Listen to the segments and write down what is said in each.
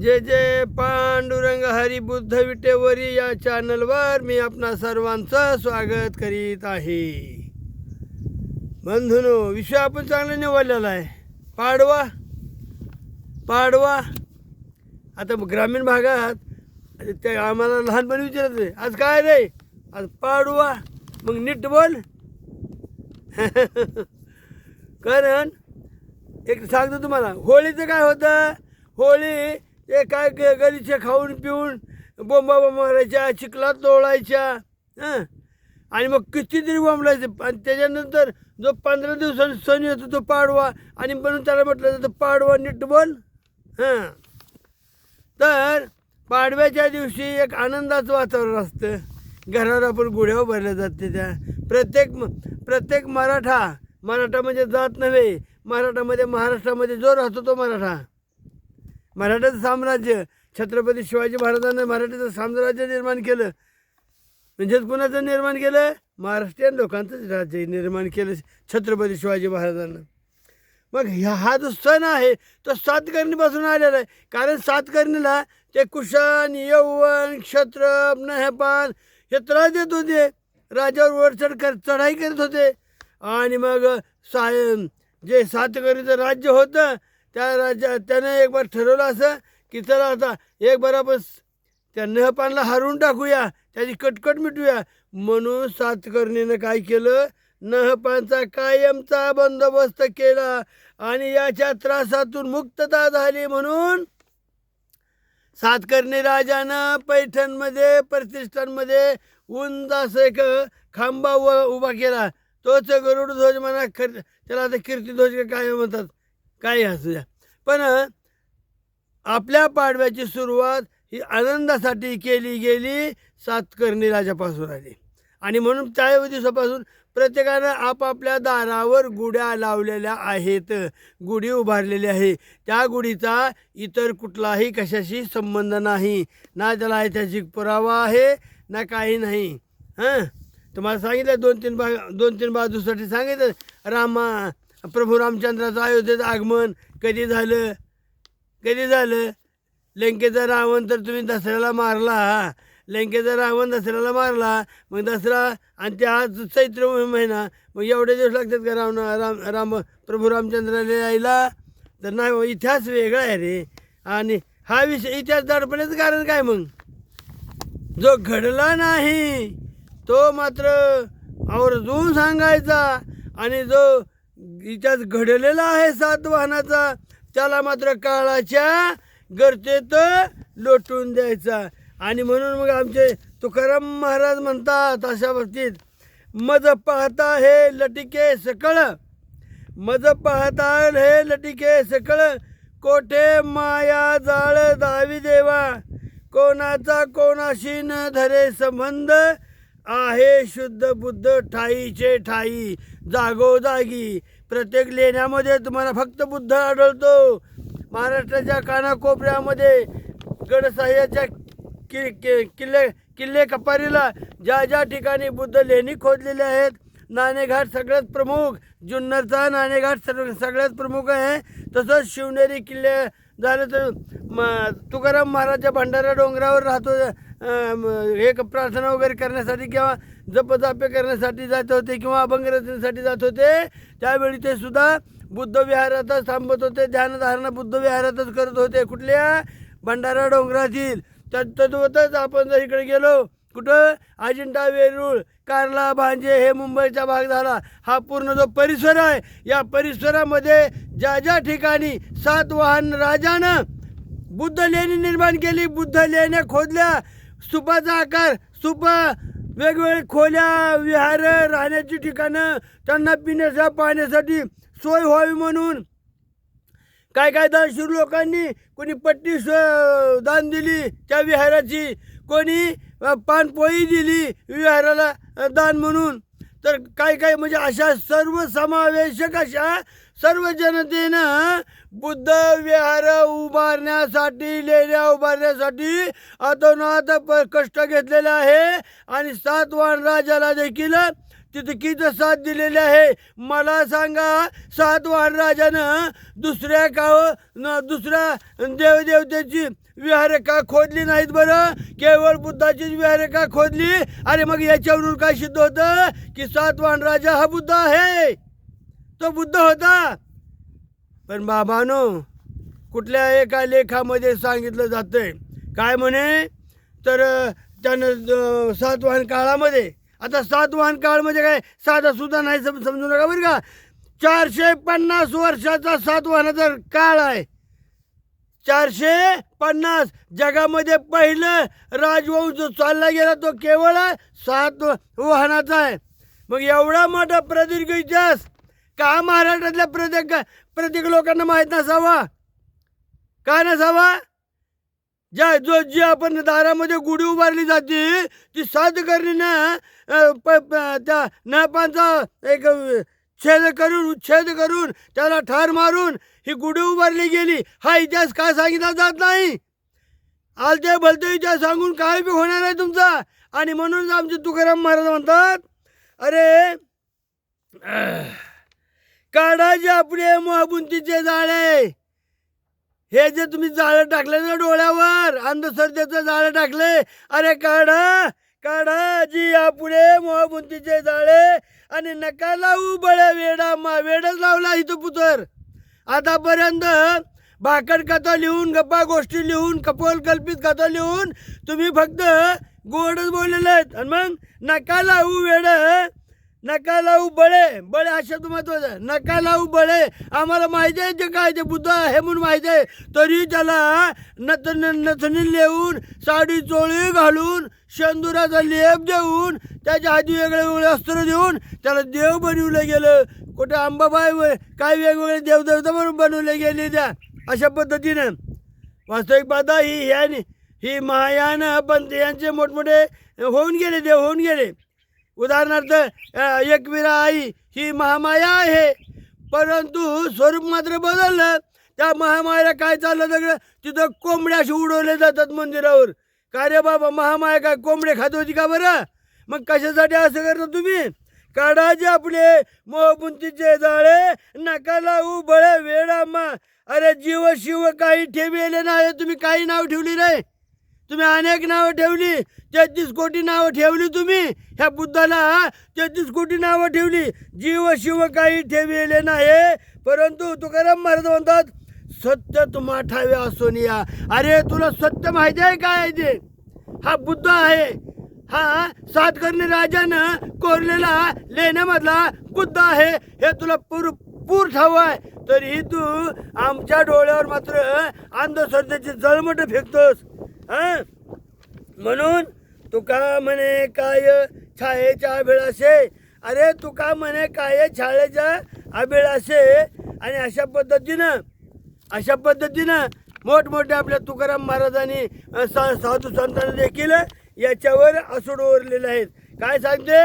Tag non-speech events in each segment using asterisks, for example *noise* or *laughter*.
जे जे पांडुरंग हरी बुद्ध विटेवरी या चॅनलवर मी आपणा सर्वांचं स्वागत करीत आहे. बंधूनो विषय आपण चांगला निवडलेला आहे. पाडवा पाडवा. आता ग्रामीण भागात ते आम्हाला लहानपणी विचारत आज काय रे? आज पाडवा. मग नीट बोल. *laughs* कारण एक सांगतो तुम्हाला होळीचं काय होतं? होळी ते काय ग- गलीचे खाऊन पिऊन बोंबा मारायच्या चिखलात लोळायच्या आणि मग कितीतरी बोंबलायचं. आणि त्याच्यानंतर जो पंधरा दिवसांनी सण येतो तो पाडवा. आणि म्हणून त्याला म्हटलं जातं पाडवा नीट बोल हां? तर पाडव्याच्या दिवशी एक आनंदाचं वातावरण असतं. घरावर आपण गुढ्या उभारल्या जाते त्या प्रत्येक प्रत्येक मराठा मराठा म्हणजे जात नव्हे. मराठामध्ये महाराष्ट्रामध्ये जो राहतो तो मराठा. मराठाचं साम्राज्य छत्रपती शिवाजी महाराजांनी मराठीचं साम्राज्य निर्माण केलं. म्हणजेच कुणाचं निर्माण केलं? महाराष्ट्रीयन लोकांचंच राज्य निर्माण केलं छत्रपती शिवाजी महाराजांना. मग ह्या हा जो सण आहे तो सातकर्णीपासून आलेला आहे. कारण सातकर्णीला ते कुशाण यौवन क्षत्र नहपान हे त्रास देत होते. राजावर वरचढ कर चढाई करत होते. आणि मग साय जे सातकर्णीचं राज्य होतं त्या राज्या त्यानं एक बार ठरवलं असं की चला आता एक बार त्या नहपानला हरवून टाकूया त्याची कटकट मिटूया. म्हणून सातकर्णीनं काय केलं? नहपानचा कायमचा बंदोबस्त केला आणि याच्या त्रासातून मुक्तता झाली म्हणून सातकर्णी राजानं पैठणमध्ये प्रतिष्ठानमध्ये उंच असं एक खांबा उभा केला. तोच गरुड ध्वज म्हणा खर त्याला आता कीर्ती ध्वज काय म्हणतात? काही असू द्या. पण आपल्या पाडव्याची सुरुवात ही आनंदासाठी केली गेली सातकर्णी राजापासून आली. आणि म्हणून त्या दिवसापासून प्रत्येकानं आपापल्या दारावर गुढ्या लावलेल्या आहेत. गुढी उभारलेली आहे. त्या गुढीचा इतर कुठलाही कशाशी संबंध नाही. ना त्याला ऐतिहासिक पुरावा आहे ना काही नाही. हां? तुम्हाला सांगितलं दोन तीन बा दोन तीन बाजूसाठी सांगितलं. रामा प्रभू रामचंद्राचं अयोध्येचं आगमन कधी झालं? कधी झालं? लंकेचा रावण तर तुम्ही दसऱ्याला मारला लंकेचा रावण दसऱ्याला मारला मग दसरा आणि त्या आज चैत्र महिना मग एवढे दिवस लागतात का राम राम राम प्रभू रामचंद्राला यायला? तर नाही इतिहास वेगळा आहे रे. आणि हा विषय इतिहास दडपण्याचं कारण काय मग? जो घडला नाही तो मात्र आवर्जून सांगायचा. आणि जो इतिहास घडलेला आहे सातवाहनाचा. त्याला मात्र काळाच्या गरजेत लोटून द्यायचा. आणि म्हणून मग आमचे तुकाराम महाराज म्हणतात अशा बाबतीत मज पाहता हे लटिके सकळ मज पाहता हे लटिके सकळ कोठे माया जाळ दावी देवा. कोणाचा कोणाशी न धरे संबंध आहे शुद्ध बुद्ध ठाईचे ठाई. जागोजागी प्रत्येक लेण्यामध्ये तुम्हाला फक्त बुद्ध आढळतो. महाराष्ट्राच्या कानाकोपऱ्यामध्ये गडसाह्याच्या कि कि किल्ले किल्ले कपारीला ज्या ज्या ठिकाणी बुद्ध लेणी खोदलेल्या आहेत नाणेघाट सगळ्यात प्रमुख जुन्नरचा नाणेघाट सर्व सगळ्यात प्रमुख आहे. तसंच शिवनेरी किल्ले झालं तर म तुकाराम महाराजच्या भंडारा डोंगरावर राहतो हे प्रार्थना वगैरे करण्यासाठी किंवा जपजापे करण्यासाठी जात होते किंवा अभंग रचनेसाठी जात होते त्यावेळी ते सुद्धा बुद्ध विहारातच थांबत होते ध्यानधारणा बुद्ध विहारातच करत होते. कुठल्या? भंडारा डोंगरातील. तर तद्वतच आपण जर इकडे गेलो कुठं? अजिंठा वेरूळ कार्ला भांजे हे मुंबईचा भाग झाला. हा पूर्ण जो परिसर आहे या परिसरामध्ये ज्या ज्या ठिकाणी सातवाहन राजानं बुद्ध लेणी निर्माण केली बुद्ध लेण्या खोदल्या सुपाचा आकार सुपा वेगवेगळे खोल्या विहार राहण्याची ठिकाणं त्यांना पिण्याच्या पाण्यासाठी सोय व्हावी म्हणून. काय काय दानशूर लोकांनी कोणी पट्टी स- दान दिली त्या विहाराची कोणी पानपोळी दिली विहाराला दान म्हणून. तर काय काय म्हणजे अशा सर्व समावेशक अशा सर्व जनतेनं बुद्ध विहार उभारण्यासाठी लेण्या उभारण्यासाठी अतोनात प कष्ट घेतलेले आहे. आणि सातवान राजाला देखील तितकीच साथ दिलेली आहे. मला सांगा सातवान राजानं दुसऱ्या गाव न दुसऱ्या देवदेवतेची विहारेका खोदली नाहीत बरं. केवळ बुद्धाचीच विहारेका खोदली. अरे मग याच्यावरून काय सिद्ध होतं? की सातवाहन राजा हा बुद्ध आहे. तो बुद्ध होता. पण बाबानो कुठल्या एका लेखामध्ये सांगितलं जातंय? काय म्हणे? तर त्यानं सातवाहन काळामध्ये आता सातवाहन काळ म्हणजे काय साधा सुद्धा नाही सम- समजू नका बरं का? चारशे पन्नास वर्षाचा सातवाहनाचा काळ आहे. चारशे पन्नास. जगामध्ये पहिलं राजवंश जो चालला गेला तो केवळ सात वाहनाचा आहे. मग एवढा मोठा प्रदीर्घ इतिहास का महाराष्ट्रातल्या प्रत्येक प्रत्येक लोकांना माहीत नसावा? का नसावा? ज्या जो जी आपण दारामध्ये गुढी उभारली जाते ती सात करणीनं प- त्या नपांचा एक छेद करून उच्छेद करून त्याला ठार मारून ही गुढी उभारली गेली. हा इतिहास का सांगितला जात नाही? आलते भलते इतिहास सांगून काय बी होणार नाही तुमचा. आणि म्हणून आमचे तुकाराम महाराज म्हणतात अरे काढायचे आपले महाबुंतीचे जाळे. हे जे तुम्ही जाळं टाकले ना डोळ्यावर अंधश्रद्धेचं जाळं टाकले. अरे काढा. काढा जी यापुढे मोहबुंतीचे जाळे आणि नका लावू बळे वेडा मा वेडच लावला इथं पुतर. आतापर्यंत भाकड कथा लिहून गप्पा गोष्टी लिहून कपोल कल्पित कथा लिहून तुम्ही फक्त गोडच बोललेले आहेत. आणि मग नका लावू वेड नका लावू बळे. बळे अशा शब्द महत्त्वाचा नका लावू बळे. आम्हाला माहिती आहे ते काय ते बुद्ध आहे म्हणून माहिती आहे. तरी त्याला नथन नथनी लिहून साडी चोळी घालून शेंदुराचा लेप देऊन त्याच्या हाती वेगळे वेगळे अस्त्र देऊन त्याला देव बनवलं गेलं. कुठं अंबाबाई काय वेगवेगळे देवदेवता म्हणून बनवले गेले त्या अशा पद्धतीनं. वास्तविक पाहता ही याने ही महायान पंथ यांचे मोठमोठे होऊन गेले देव होऊन गेले. उदाहरणार्थ एकवीरा एकविरा आई ही महामाया आहे. परंतु स्वरूप मात्र बदललं. त्या महामायाला काय चाललं सगळं तिथं कोंबड्याशी उडवले जातात मंदिरावर. का रे बाबा महामाया काय कोंबडे खात होती का बरं? मग कशासाठी असं करता तुम्ही? काढाचे आपले मोहबुंतीचे जाळे नका लावू बळे वेळामा अरे जीव शिव काही ठेवले नाही तुम्ही काही नाव ठेवली नाही तुम्ही अनेक नावं ठेवली तेहतीस कोटी नावं ठेवली तुम्ही. ह्या बुद्धाला तेहतीस कोटी नावं ठेवली. जीव शिव काही ठेवले नाही परंतु तुकाराम महाराज म्हणतात सत्य तुम्हा ठावे असून या अरे तुला सत्य माहिती आहे काय ते हा बुद्ध आहे. हा सातकर्णी राजानं कोरलेला लेण्यामधला बुद्ध आहे. हे तुला पूर पूर ठाव आहे. तरीही तू आमच्या डोळ्यावर मात्र अंधश्रद्धेची जळमट फेकतोस. हं? म्हणून तुका म्हणे काय छायेच्या अभिळाशे अरे तुका म्हणे काय छाळेच्या अभिळाशे आणि अशा पद्धतीनं अशा पद्धतीनं मोठमोठे आपल्या तुकाराम महाराजांनी सा साधू संतांनी देखील याच्यावर असूड ओरलेले आहेत. काय सांगते?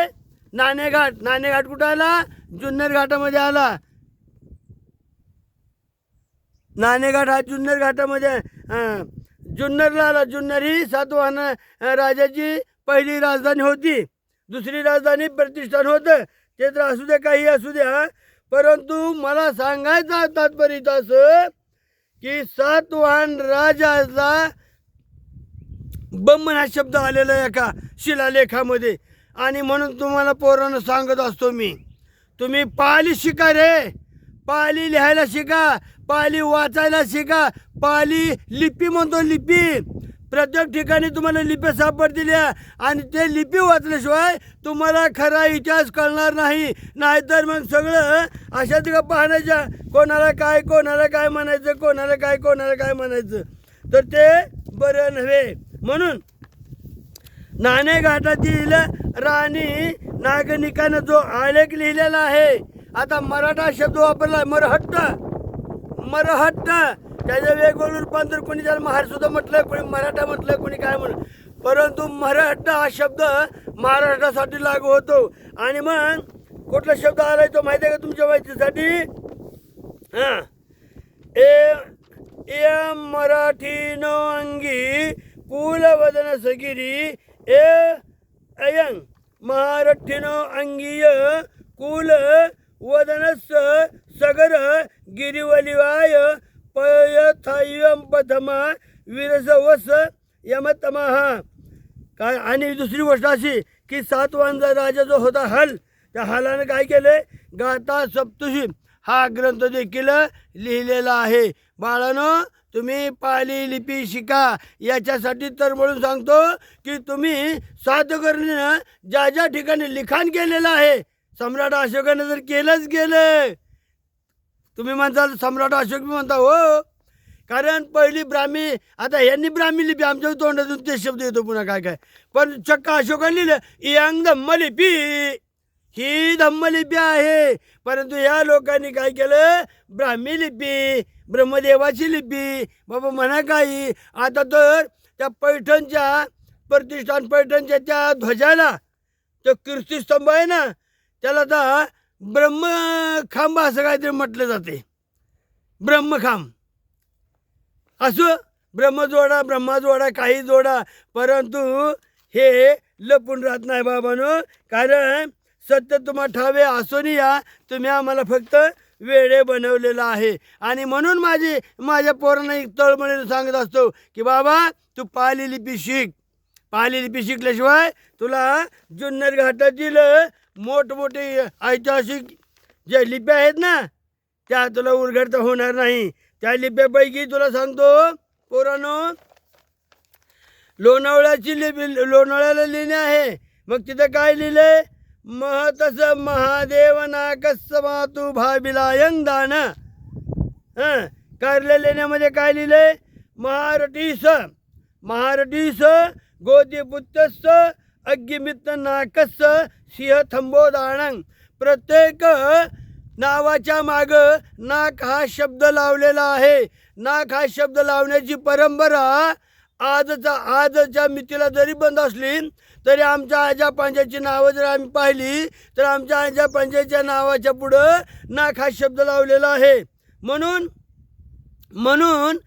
नाणेघाट. नाणेघाट कुठं आला? जुन्नर घाटामध्ये आला. नाणेघाट हा जुन्नर घाटामध्ये जुन्नरला आला. जुन्नर ही सातवाहन राजाची पहिली राजधानी होती. दुसरी राजधानी प्रतिष्ठान होतं. ते तर असू दे काही असू द्या परंतु मला सांगायचं तात्पर्य असं की सातवाहन राजाचा बम्मन हा शब्द आलेला आहे एका शिलालेखामध्ये. आणि म्हणून तुम्हाला पोरांना सांगत असतो मी तुम्ही पाली शिका रे. पाली लिहायला शिका पाली वाचायला शिका पाली लिपी म्हणतो लिपी. प्रत्येक ठिकाणी तुम्हाला लिप्या सापडतील आणि ते लिपी वाचल्याशिवाय तुम्हाला खरा इतिहास कळणार नाही. नाहीतर मग सगळं अशा तिकडं पाहण्याच्या कोणाला काय कोणाला काय म्हणायचं कोणाला काय कोणाला काय म्हणायचं. तर ते बरं नव्हे. म्हणून नाणेघाटातील राणी नागनिकानं जो आलेख लिहिलेला आहे आता मराठा शब्द वापरला मरहट्ट मरहट्ट. त्याचं वेगवेगळं रूपांतर कोणी त्याला महार सुद्धा म्हटलं कोणी मराठा म्हटलं कोणी काय म्हटलं. परंतु मराठा हा शब्द महाराष्ट्रासाठी लागू होतो. आणि मग कुठला शब्द आलाय तो माहिती आहे का तुमच्या माहितीसाठी हां. ए ए न अंगी पुल वदन सगिरी ए अयंग महारठीनो अंगीय कुल वदनस सगर गिरिवलिवाय पयथयंपथमा विरसवस वीरस यमतमहा. काय आणि दुसरी गोष्ट अशी की सातवांचा राजा जो होता हल त्या हलानं काय केले? गाथा सप्तशी. हा ग्रंथ देखील लिहिलेला आहे. बाळानो तुम्ही पाली लिपी शिका. याच्यासाठी तर म्हणून सांगतो की तुम्ही सातकर्णीनं ज्या ज्या ठिकाणी लिखाण केलेलं आहे सम्राट अशोकानं जर केलंच गेलं. तुम्ही म्हणताल सम्राट अशोक मी म्हणता हो. कारण पहिली ब्राह्मी आता यांनी ब्राह्मी लिपी आमच्या तोंडातून ते शब्द येतो पुन्हा काय काय. पण चक्क अशोकाने लिहिलं इयांग धम्मलिपी. ही धम्मलिपी आहे. परंतु या लोकांनी काय केलं? ब्राह्मी लिपी ब्रह्मदेवाची लिपी. बाबा म्हणा काही. आता तर त्या पैठणच्या प्रतिष्ठान पैठणच्या त्या ध्वजाला तो कीर्तिस्तंभ आहे ना त्याला आता ब्रह्मखांब असं काहीतरी म्हटलं जाते. ब्रह्मखांब असो ब्रह्मजोडा ब्रह्माजोडा काही जोडा. परंतु हे लपून राहत नाही बाबानो. कारण सत्य तुम्हा ठावे असून या तुम्ही आम्हाला फक्त वेळे बनवलेला आहे. आणि म्हणून माझी माझ्या पोरांना एक तळमळीने सांगत असतो की बाबा तू पाली लिपी शिक पाली लिपी शिकल्याशिवाय तुला जुन्नर घाटातील मोठमोठे ऐतिहासिक ज्या लिप्या आहेत ना त्या तुला उलगडता होणार नाही. त्या लिप्यापैकी तुला सांगतो पोरानो लोणावळ्याची लिपी लोणावळ्याला लिहिणे आहे. मग तिथं काय लिहिलंय महतस महादेव नाकस मातू भाबिलायंग दान कारल्या लेण्यामध्ये काय लिहिलंय महारटीस महारटीस गोदीपुत्तस अग्गिमित्त नाकस सिंह थंबोदाणंग प्रत्येक नावाच्या माग नाक हा शब्द लावलेला आहे. नाक हा शब्द लावण्याची परंपरा आजचा आजच्या मितीला जरी बंद असली तरी आमच्या आजा पंजाची नावं जर आम्ही पाहिली तर आमच्या आजा पंजाच्या नावाच्या पुढं नाक हा शब्द लावलेला आहे. म्हणून म्हणून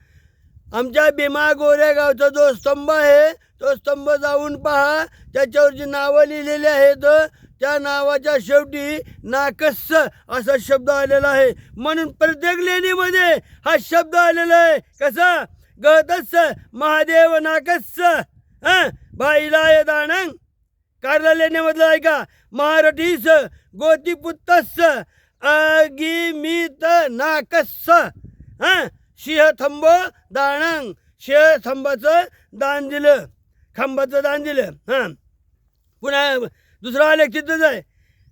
आमच्या भीमा गोऱ्या गावचा जो स्तंभ आहे तो स्तंभ जाऊन पहा. त्याच्यावर जी नावं लिहिलेली आहेत त्या नावाच्या शेवटी नाकस्स असा शब्द आलेला आहे. म्हणून प्रत्येक लेणीमध्ये हा शब्द आलेला आहे. कसा? गतस्स महादेव नाकस्स हां? बाईलाय दाणंग कारला लेण्यामधलं आहे का? महारठीस गोतीपुत्तस्स अगिमित नाकस्स हा? सिंहथंब दाणंग सिंहथंबाचं दान दिलं. खांबाचं दान दिलं हां. पुन्हा दुसरा आलेख तिथंच आहे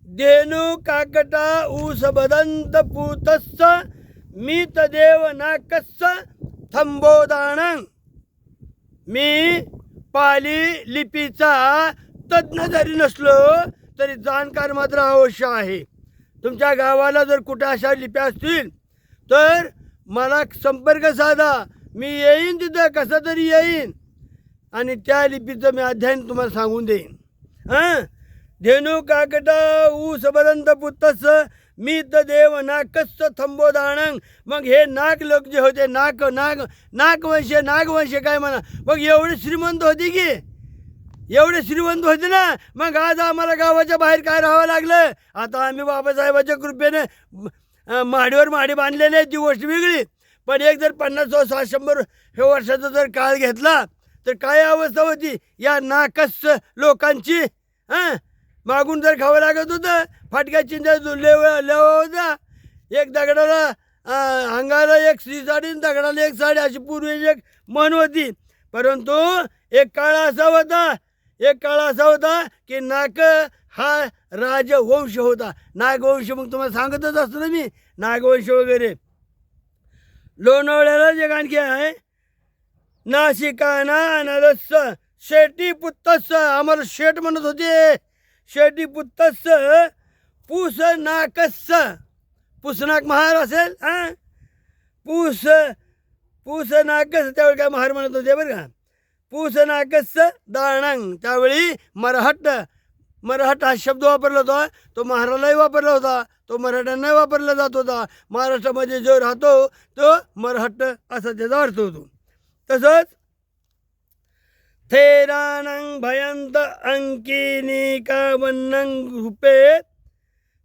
देणू काकटा ऊस बदंत पूतस्स मी तदेव नाकस्स थंबोदान मी पाली लिपीचा तज्ज्ञ जरी नसलो तरी जाणकार मात्र अवश्य आहे. तुमच्या गावाला जर कुठं अशा लिप्या असतील तर मला संपर्क साधा. मी येईन तिथं कसं तरी येईन. आणि त्या लिपीचं मी अध्ययन तुम्हाला सांगून देईन. हां? धेनू काकट ऊस बदंत मी तर देव नाकस्स थंबोदाणंग मग हे नाग लोक जे होते नाक नाग नागवंश नागवंश काय म्हणा. मग एवढे श्रीमंत होते की? एवढे श्रीमंत होते ना? मग आज आम्हाला गावाच्या बाहेर काय राहावं लागलं? आता आम्ही बाबासाहेबाच्या कृपेने माडीवर माडी बांधलेली आहे ती गोष्ट वेगळी. पण एक जर पन्नास सहा शंभर हे वर्षाचा जर काळ घेतला तर काय अवस्था होती? या नाकस लोकांची हां? मागून जर खावं लागत होतं फाटक्या चिंचा लेव लेवा होता एक दगडाला अंगाला एक स्त्री साडी दगडाला एक साडी अशी पूर्वी एक मन होती. परंतु एक काळ असा होता एक काळ असा होता की नाक हा राजवंश होता. नागवंश मग तुम्हाला सांगतच असतो ना मी नागवंश वगैरे. लोणावळ्याला जे आणखी आहे. नाशिकाना अनरस शेटी पुत्तस आम्हाला शेट म्हणत होते. शेटी पुत्तस पूस नाकस पुसनाक महार असेल हां? पूस पूस नाकस त्यावेळी काय महार म्हणत होते बरं का? पूस नाकस दाणंग त्यावेळी मराहट मराठा हा शब्द वापरला होता. तो महारालाही वापरला होता. तो मराठ्यांनाही वापरला जात होता. महाराष्ट्रामध्ये जो राहतो तो मराठ असा त्याचा अर्थ होतो. तसंच थेरानंग भयंत अंकिनी कावन्नंग रुपे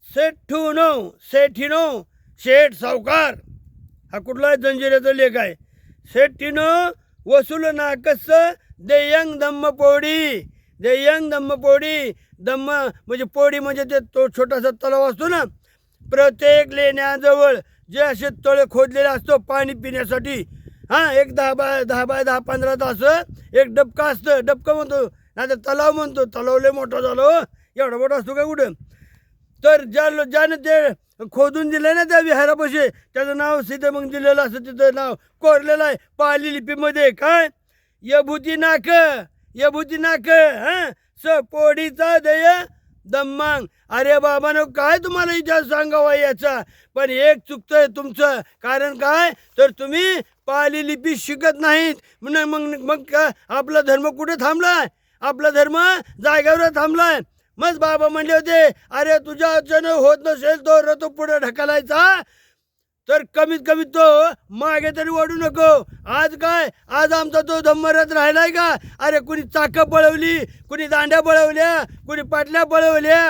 सेठुनो सेठिनो शेठ सावकार. हा कुठला जंजिऱ्याचा लेख आहे? सेठिनो वसूल नाकस देयंग दम्म पोडी देयंग दम्म पोडी दम्म म्हणजे पोडी म्हणजे ते तो छोटासा तलाव असतो ना? प्रत्येक लेण्याजवळ जे असे तळे खोदलेले असतो पाणी पिण्यासाठी हां एक दहा बाय दहा बाय दहा पंधरा तास एक डबका असतं डबकं म्हणतो नाही तर तलाव म्हणतो तलाव लय मोठा झालो हो. एवढा मोठा असतो का कुठं? तर ज्या लो- ज्यानं ते खोदून दिलं ना त्या विहारापाशी त्याचं नाव सिद्ध मग दिलेलं असतं तिथं नाव कोरलेलं आहे पाली लिपीमध्ये काय? यभूती नाक यभूती नाक हां? स पोडीचा दय दम्मांग. अरे बाबानो काय तुम्हाला इतिहास सांगावा याचा? पण एक चुकतंय तुमचं. कारण काय? तर तुम्ही पाली लिपी शिकत नाहीत. म्हणून मग मग का आपला धर्म कुठे थांबलाय? आपला धर्म जागेवर थांबलाय. मग बाबा म्हणले होते अरे तुझ्या अचानक होत नसेल तो रतो पुढे ढकलायचा. तर कमीत कमी तो मागे तरी ओढू नको. आज काय? आज आमचा तो धम्मरथ राहिलाय का? अरे कुणी चाकं पळवली कुणी दांड्या पळवल्या कुणी पाटल्या पळवल्या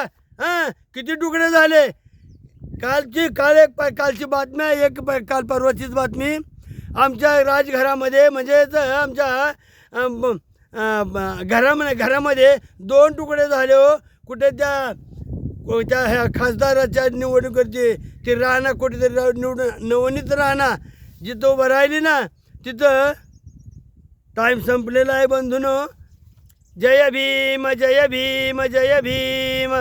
हां? किती तुकडे झाले. कालची काल एक प- कालची बातमी आहे एक काल परवाचीच बातमी. आमच्या राजघरामध्ये म्हणजेच आमच्या ब- घरामध्ये घरामध्ये दोन तुकडे झाले हो. कुठे त्या त्या ह्या खासदाराच्या निवडणुकीची ती राणा कुठेतरी निवड नवनीत राणा जिथं उभं राहिली ना तिथं टाईम संपलेला आहे बंधून. जय भीम जय भीम जय भीम.